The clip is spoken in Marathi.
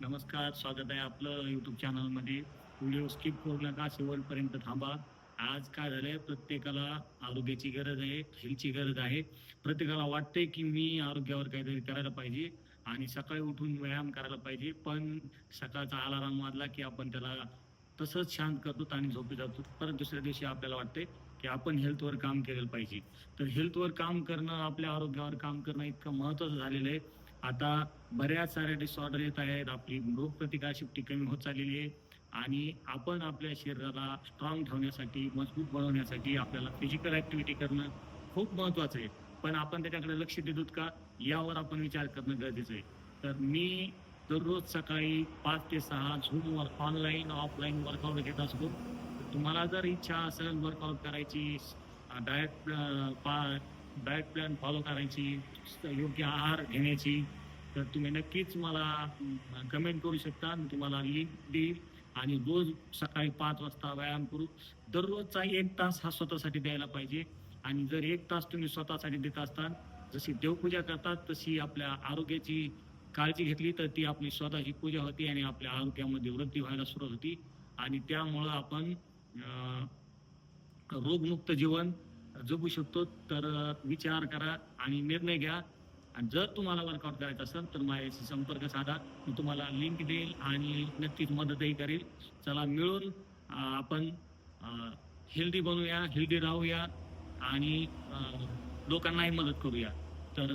नमस्कार स्वागत आहे आपलं यूट्यूब चॅनलमध्ये व्हिडिओ स्किप करू नका शेवटपर्यंत थांबा. आज काय झालंय? प्रत्येकाला आरोग्याची गरज आहे हेल्थची गरज आहे. प्रत्येकाला वाटतंय की मी आरोग्यावर काहीतरी करायला पाहिजे आणि सकाळी उठून व्यायाम करायला पाहिजे. पण सकाळचा अलाराम वाजला की आपण त्याला तसंच शांत करतो आणि झोपी जातो परत दुसऱ्या दिवशी आपल्याला वाटते की आपण हेल्थवर काम केलं पाहिजे. तर हेल्थवर काम करणं आपल्या आरोग्यावर काम करणं इतकं महत्त्वाचं झालेलं आहे. आता बऱ्याच साऱ्या डिसऑर्डर येत आहेत. आपली रोगप्रतिकार शक्ती कमी होत चाललेली आहे. आणि आपण आपल्या शरीराला स्ट्रॉंग ठेवण्यासाठी मजबूत बनवण्यासाठी आपल्याला फिजिकल ऍक्टिव्हिटी करणं खूप महत्त्वाचं आहे. पण आपण त्याच्याकडे लक्ष देतो का? यावर आपण विचार करणं गरजेचं आहे. तर मी दररोज सकाळी पाच ते सहा झूमवर ऑनलाईन ऑफलाईन वर्कआउट घेत असतो. तुम्हाला जर इच्छा असेल वर्कआउट करायची डायट पा डाएट प्लॅन फॉलो करायची योग्य आहार घेण्याची. तर तुम्ही नक्कीच मला कमेंट करू शकता. मी तुम्हाला लिंक देईल आणि रोज सकाळी पाच वाजता व्यायाम करू. दररोजचा एक तास हा स्वतःसाठी द्यायला पाहिजे. आणि जर एक तास तुम्ही स्वतःसाठी देत असताल जशी देवपूजा करतात तशी आपल्या आरोग्याची काळजी घेतली तर ती आपली स्वतःची पूजा होती आणि आपल्या आरोग्यामध्ये वृद्धी व्हायला सुरुवात होती. आणि त्यामुळं आपण रोगमुक्त जीवन जगू शकतो तर विचार करा आणि निर्णय घ्या. आणि जर तुम्हाला वर्कआउट करायचं असेल तर माझ्याशी संपर्क साधा. मी तुम्हाला लिंक देईल आणि नक्कीच मदतही करेल. चला मिळून आपण हेल्दी बनूया हेल्दी राहूया आणि लोकांनाही मदत करूया. तर